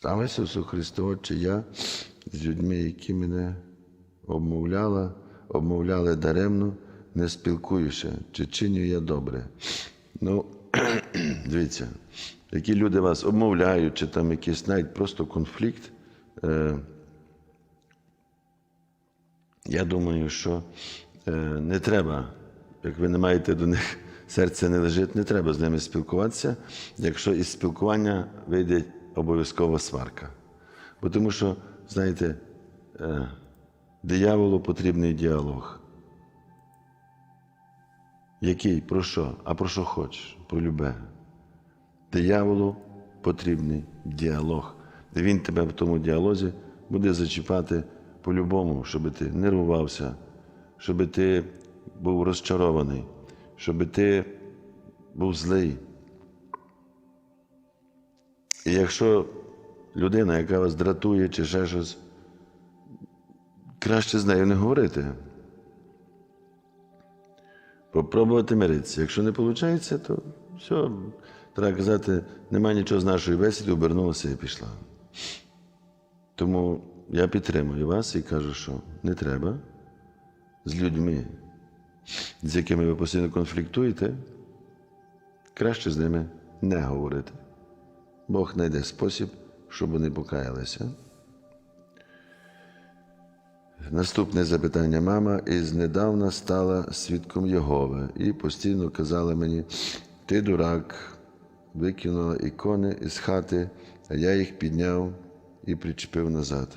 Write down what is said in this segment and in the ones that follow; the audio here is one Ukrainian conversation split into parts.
Слава Ісусу Христу, Отче, я з людьми, які мене обмовляли, обмовляли даремно, не спілкуюся, чи чиню я добре. Ну, дивіться, які люди вас обмовляють, чи там якийсь навіть просто конфлікт. Е, я думаю, що е, не треба, як ви не маєте до них серце не лежить, не треба з ними спілкуватися, якщо із спілкування вийде обов'язкова сварка. Бо тому що, знаєте, е, дияволу потрібний діалог. Який? Про що? А про що хочеш? Про любе. Дияволу потрібний діалог. Він тебе в тому діалозі буде зачіпати по-любому, щоб ти нервувався, щоб ти був розчарований, щоб ти був злий. І якщо людина, яка вас дратує чи ще щось, краще з нею не говорити. Попробувати миритися. Якщо не виходить, то все, треба казати, немає нічого з нашої бесіди, обернулася і пішла. Тому я підтримую вас і кажу, що не треба з людьми, з якими ви постійно конфліктуєте, краще з ними не говорити. Бог знайде спосіб, щоб вони покаялися. Наступне запитання. Мама із недавна стала свідком Єгови і постійно казала мені: ти дурак, викинула ікони із хати, а я їх підняв і причепив назад.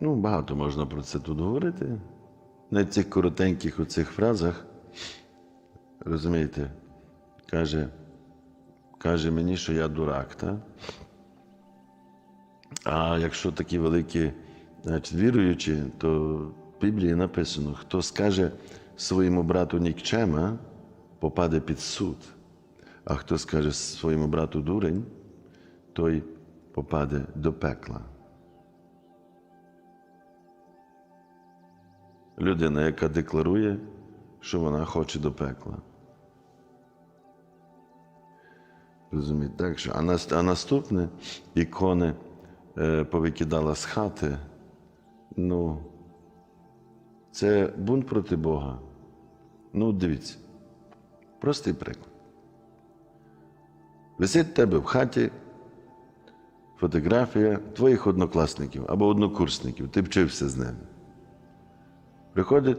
Ну, багато можна про це тут говорити. На цих коротеньких оцих фразах, розумієте, каже, каже мені, що я дурак, так? А якщо такі великі значить, віруючі, то в Біблії написано, хто скаже своєму брату нікчема, попаде під суд, а хто скаже своєму брату дурень, той попаде до пекла. Людина, яка декларує, що вона хоче до пекла. Розумієте? Так що, а, нас, а наступне ікони е, повикидала з хати. Ну, це бунт проти Бога. Ну, дивіться, простий приклад. Висить в тебе в хаті фотографія твоїх однокласників або однокурсників, ти вчився з ними. Приходить,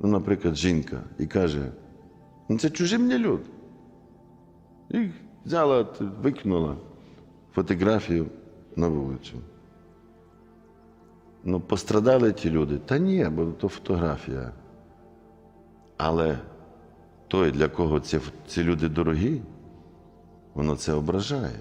ну, наприклад, жінка і каже, ну це чужі мені люди. І взяла, викинула фотографію на вулицю. Ну, пострадали ті люди. Та ні, бо то фотографія. Але той, для кого ці, ці люди дорогі, воно це ображає.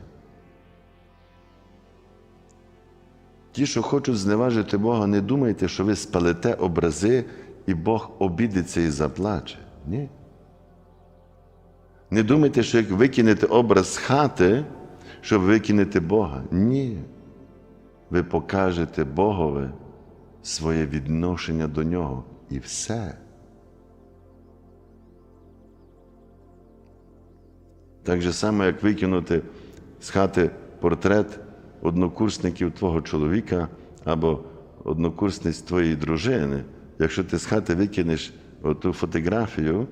Ті, що хочуть зневажити Бога, не думайте, що ви спалите образи, і Бог обідеться і заплаче. Ні. Не думайте, що як викинете образ з хати, щоб викинете Бога. Ні. Ви покажете Богові своє відношення до нього і все. Так же само, як викинути з хати портрет однокурсників твого чоловіка або однокурсниць твоєї дружини. Якщо ти з хати викинеш ту фотографію,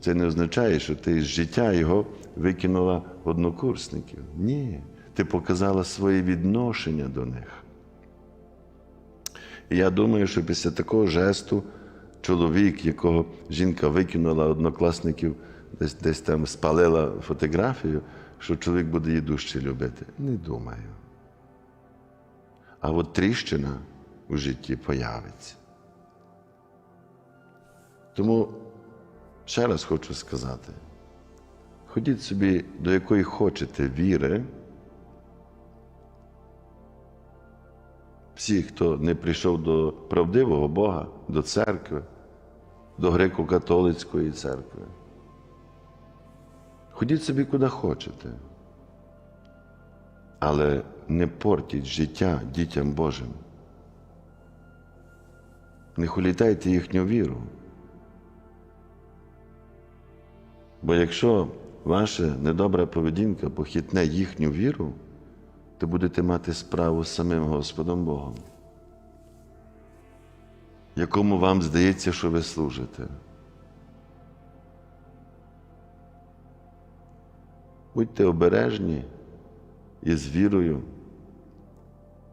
це не означає, що ти з життя його викинула однокурсників. Ні, ти показала своє відношення до них. І я думаю, що після такого жесту чоловік, якого жінка викинула однокласників, десь десь там спалила фотографію, що чоловік буде її дужче любити. Не думаю. А от тріщина у житті появиться. Тому ще раз хочу сказати: ходіть собі, до якої хочете віри. Всі, хто не прийшов до правдивого Бога, до церкви, до греко-католицької церкви. Ходіть собі куди хочете, але не портіть життя дітям Божим. Не хулітайте їхню віру. Бо якщо ваша недобра поведінка похитне їхню віру, то будете мати справу з самим Господом Богом, якому вам здається, що ви служите. Будьте обережні із вірою,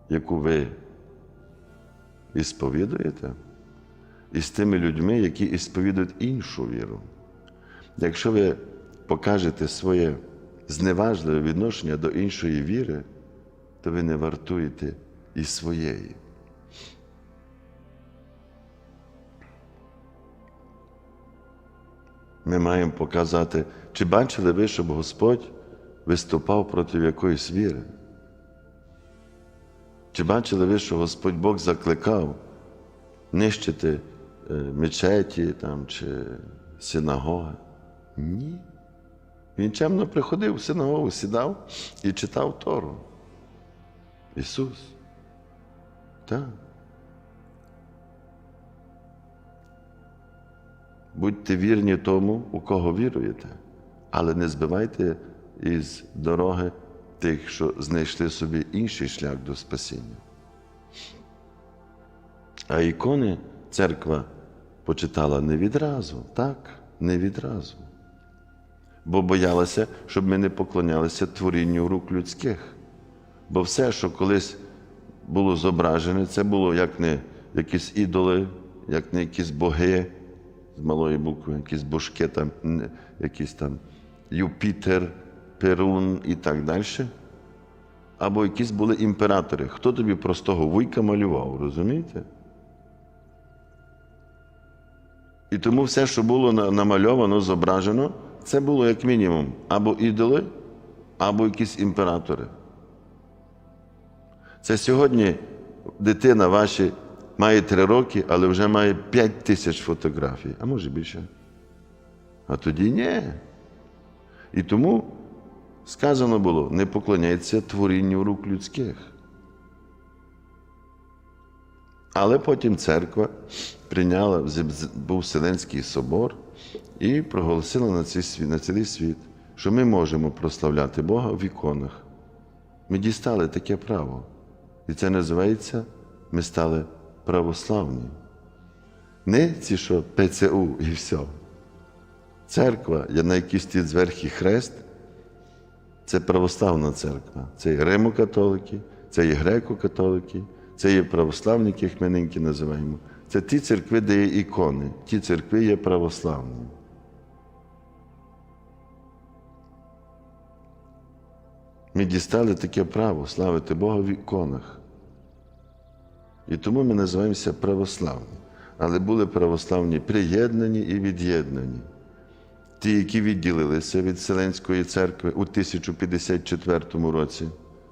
яку ви ісповідуєте, і з тими людьми, які ісповідують іншу віру. Якщо ви покажете своє зневажливе відношення до іншої віри, то ви не вартуєте і своєї. Ми маємо показати, чи бачили ви, щоб Господь виступав проти якоїсь віри? Чи бачили ви, що Господь Бог закликав нищити е, мечеті там, чи синагоги? Ні. Він чемно приходив в синагогу, сідав і читав Тору. Ісус. Так. Будьте вірні тому, у кого віруєте, але не збивайте із дороги тих, що знайшли собі інший шлях до спасіння. А ікони церква почитала не відразу, так, не відразу. Бо боялася, щоб ми не поклонялися творінню рук людських. Бо все, що колись було зображене, це було як не якісь ідоли, як не якісь боги з малої букви, якісь божки, там, якісь там Юпітер, Перун і так далі. Або якісь були імператори. Хто тобі простого вуйка малював, розумієте? І тому все, що було намальовано, зображено, це було як мінімум або ідоли, або якісь імператори. Це сьогодні дитина ваша має три роки, але вже має п'ять тисяч фотографій, а може більше. А тоді ні. І тому сказано було: не поклоняйся творінню рук людських. Але потім церква прийняла, був Вселенський собор і проголосила на, світ, на цілий світ, що ми можемо прославляти Бога в іконах. Ми дістали таке право. І це називається ми стали православні. Не ці, що ПЦУ і все. Церква, на якій стоїть зверху хрест, це православна церква. Це є римокатолики, це є греко-католики, це є православні, яких ми ниньки називаємо. Це ті церкви, де є ікони, ті церкви є православні. Ми дістали таке право славити Бога в іконах. І тому ми називаємося православні. Але були православні приєднані і від'єднані. Ті, які відділилися від Вселенської церкви у 1054 році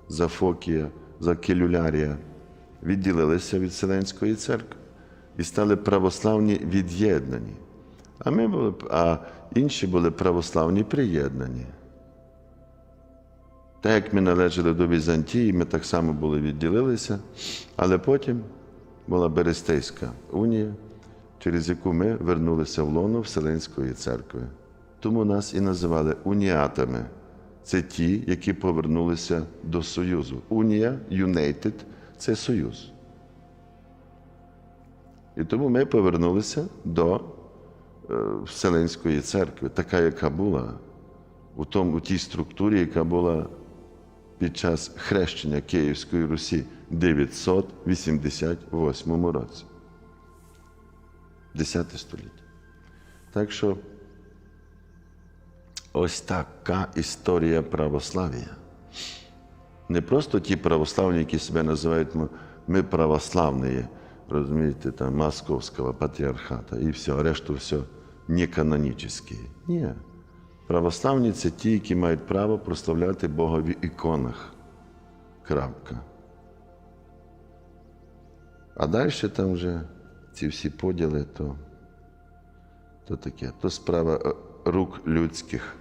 за Фокія, за Келюлярія, відділилися від Вселенської церкви і стали православні від'єднані. А, ми були, а інші були православні приєднані. Так як ми належали до Візантії, ми так само були відділилися, але потім була Берестейська унія, через яку ми вернулися в лоно Вселенської церкви. Тому нас і називали уніатами. Це ті, які повернулися до Союзу. Унія, United – це Союз. І тому ми повернулися до е, Вселенської церкви, така, яка була у, тому, у тій структурі, яка була під час хрещення Київської Русі в 988 році. 10 століття. Так що ось така історія православ'я. Не просто ті православні, які себе називають ми, православні, розумієте, там Московського патріархата і все, решту все не канонічні. Ні. Православні це ті, які мають право прославляти Бога в іконах. Крапка. А далі там вже ці всі поділи, то, то таке, то справа е, рук людських.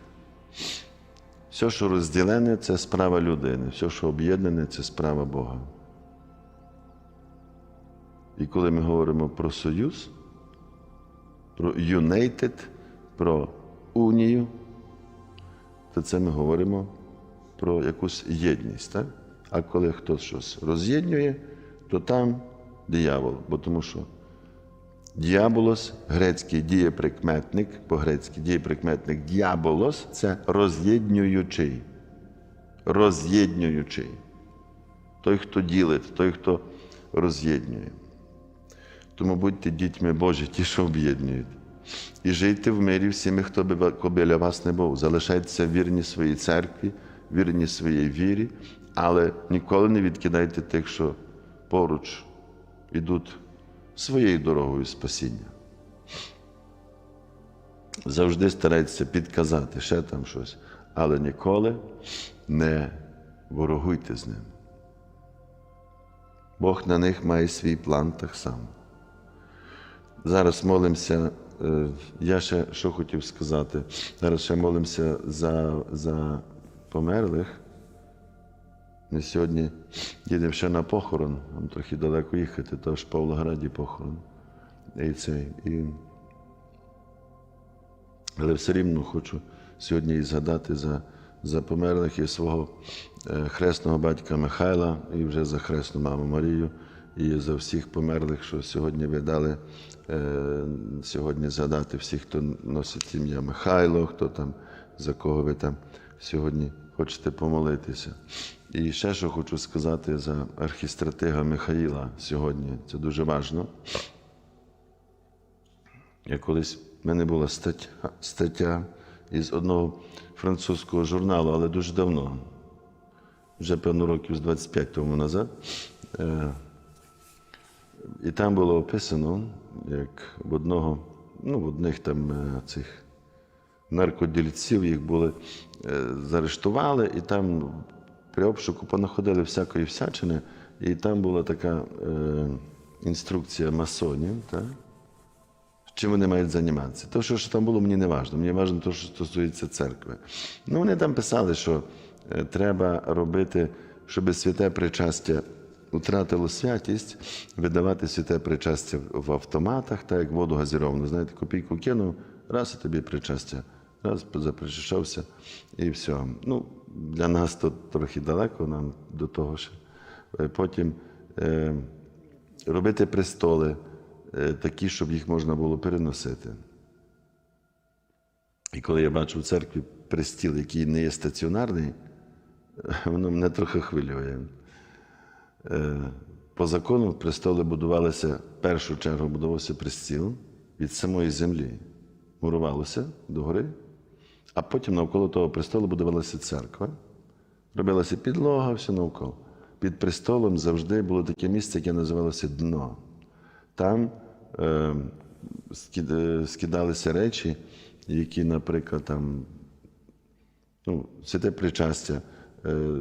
Все, що розділене, це справа людини, все, що об'єднане, це справа Бога. І коли ми говоримо про союз, про united, про унію, то це ми говоримо про якусь єдність. Так? А коли хтось щось роз'єднує, то там диявол, бо тому що діаболос, грецький дієприкметник, по-грецьки дієприкметник діаболос це роз'єднуючий. Роз'єднуючий. Той, хто ділить, той, хто роз'єднує. Тому будьте дітьми Божі, ті, що об'єднують. І жийте в мирі всіми, хто би біля вас не був. Залишайтеся вірні своїй церкві, вірні своїй вірі, але ніколи не відкидайте тих, що поруч ідуть своєю дорогою спасіння. Завжди старайтеся підказати ще там щось, але ніколи не ворогуйте з ним. Бог на них має свій план так само. Зараз молимося. е, Я ще що хотів сказати. Зараз ще молимося за, за померлих. Ми сьогодні їдемо ще на похорон, нам трохи далеко їхати, то ж в Павлограді похорон. І цей, і... Але все рівно хочу сьогодні і згадати за, за померлих і свого е, хресного батька Михайла, і вже за хресну маму Марію, і за всіх померлих, що сьогодні ви дали е, сьогодні згадати всіх, хто носить ім'я Михайло, хто там, за кого ви там сьогодні хочете помолитися. І ще що хочу сказати за архістратига Михаїла сьогодні. Це дуже важливо. Я колись в мене була стаття, стаття із одного французького журналу, але дуже давно, вже певно років з 25 тому назад. Е, І там було описано, як в одного, ну, в одних там е, цих наркодільців їх були е, заарештували, і там при обшуку понаходили всякої всячини, і там була така е, інструкція масонів. Так? Чим вони мають займатися? То, що, що там було, мені не важливо. Мені важливо те, що стосується церкви. Ну, вони там писали, що е, треба робити, щоб святе причастя втратило святість, видавати святе причастя в автоматах, так як воду газіровану. Знаєте, копійку кинув, раз і тобі причастя, раз запричащався і все. Ну, для нас то трохи далеко нам до того ще. Е, Потім е, робити престоли е, такі, щоб їх можна було переносити. І коли я бачу в церкві престіл, який не є стаціонарний, воно мене трохи хвилює. Е, По закону престоли будувалися, в першу чергу будувався престіл від самої землі. Мурувалося догори, а потім навколо того престолу будувалася церква. Робилася підлога, все навколо. Під престолом завжди було таке місце, яке називалося дно. Там е, е, скидалися речі, які, наприклад, там, ну, святе причастя, е,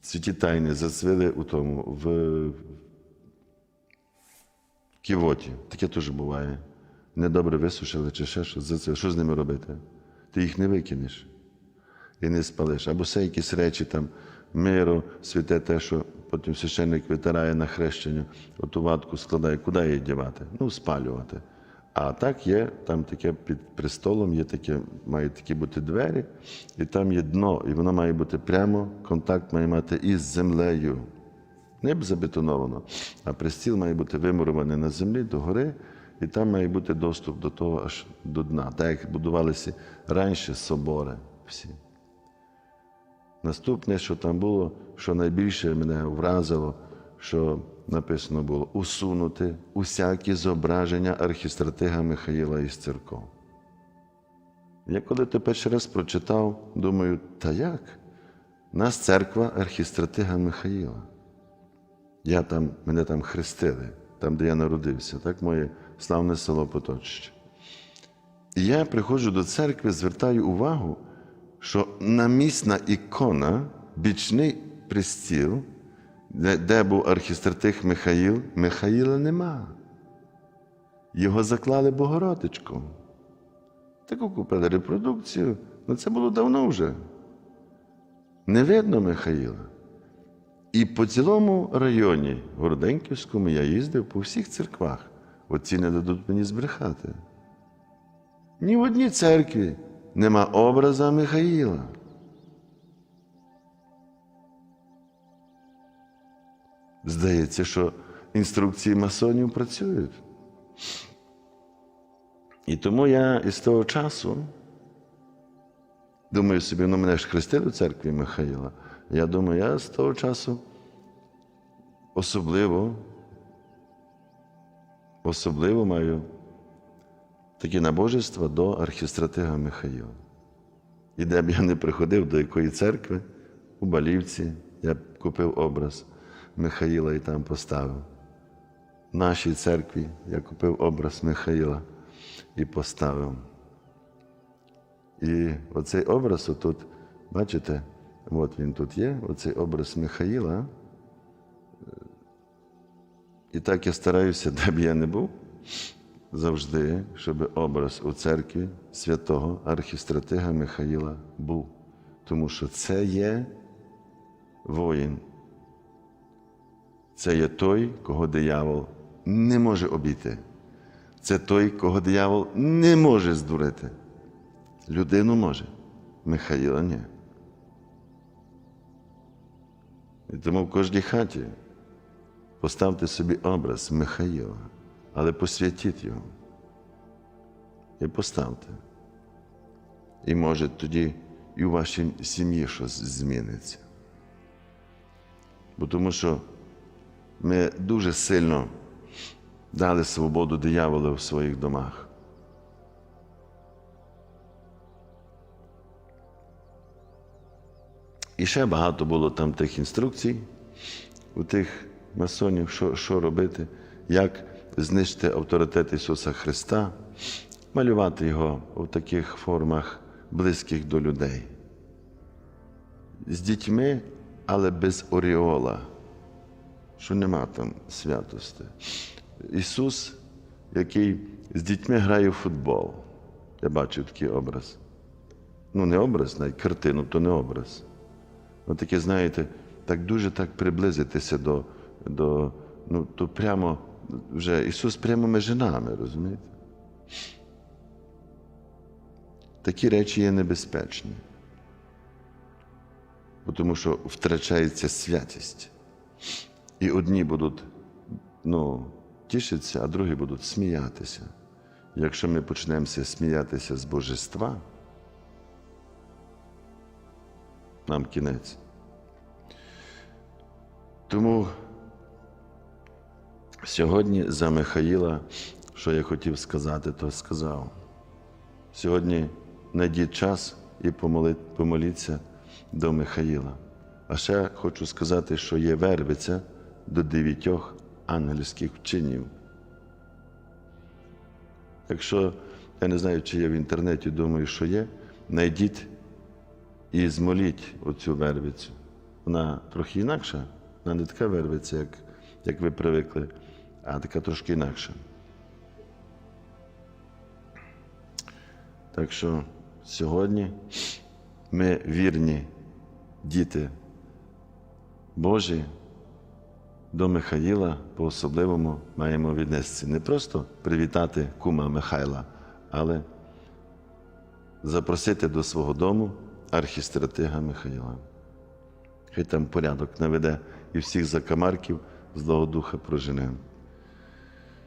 святі тайни зацвіли у тому, в, в ківоті. Таке теж буває. Недобре висушили чи ще щось. Що з ними робити? Ти їх не викинеш і не спалиш. Або все якісь речі там, миру, святе те, що потім священник витирає на хрещення, оту ватку складає, куди її дівати? Ну, спалювати. А так є, там таке під престолом, є таке, мають такі бути двері, і там є дно, і воно має бути прямо, контакт має мати із землею. Не б забетоновано, а престіл має бути вимурований на землі догори, і там має бути доступ до того аж до дна, так як будувалися раніше собори всі. Наступне, що там було, що найбільше мене вразило, що написано було усунути усякі зображення архістратига Михаїла із церков. Я коли то перший раз прочитав, думаю, та як? Нас церква архістратига Михаїла. Я там, мене там хрестили, там, де я народився, так моє славне село Поточище. І я приходжу до церкви, звертаю увагу, що намісна ікона, бічний пристіл, де, де був архістратих Михаїл, Михаїла нема. Його заклали Богородичку. Таку купили репродукцію, ну це було давно вже. Не видно Михаїла. І по цілому районі Городенківському я їздив по всіх церквах. Оці не дадуть мені збрехати. Ні в одній церкві нема образа Михаїла. Здається, що інструкції масонів працюють. І тому я із того часу думаю собі, ну мене ж хрестили в церкві Михаїла. Я думаю, я з того часу особливо, особливо маю такі набожества до архістратига Михаїла. І де б я не приходив до якої церкви, у Балівці, я купив образ Михаїла і там поставив. В нашій церкві я купив образ Михаїла і поставив. І оцей образ отут, бачите, от він тут є, оцей образ Михаїла. І так я стараюся, де б я не був, завжди, щоб образ у церкві святого архістратига Михаїла був. Тому що це є воїн. Це є той, кого диявол не може обійти. Це той, кого диявол не може здурити. Людину може, Михаїла ні. І тому в кожній хаті поставте собі образ Михаїла, але посвятіть його. І поставте. І може тоді і у вашій сім'ї щось зміниться. Бо тому що ми дуже сильно дали свободу дияволу в своїх домах. І ще багато було там тих інструкцій у тих масонів, що, що робити, як знищити авторитет Ісуса Христа, малювати його у таких формах, близьких до людей. З дітьми, але без оріола, що нема там святості. Ісус, який з дітьми грає в футбол. Я бачив такий образ. Ну, не образ, навіть картину, то не образ. Ну, таке, знаєте, так дуже так приблизитися до, до ну, то прямо вже Ісус прямо між нами, розумієте? Такі речі є небезпечні, тому що втрачається святість. І одні будуть ну, тішитися, а другі будуть сміятися. Якщо ми почнемося сміятися з божества, нам кінець. Тому сьогодні за Михаїла, що я хотів сказати, то сказав. Сьогодні знайдіть час і помоліться до Михаїла. А ще хочу сказати, що є вербиця до дев'ятьох ангельських вчинів. Якщо я не знаю, чи є в інтернеті, думаю, що є, знайдіть і змоліть оцю вервицю. Вона трохи інакша, вона не така вервиця, як, як ви привикли, а така трошки інакша. Так що сьогодні ми вірні діти Божі до Михаїла по-особливому маємо віднести. Не просто привітати кума Михайла, але запросити до свого дому архістратига Михаїла. Хай там порядок наведе і всіх закамарків Злого Духа проженемо.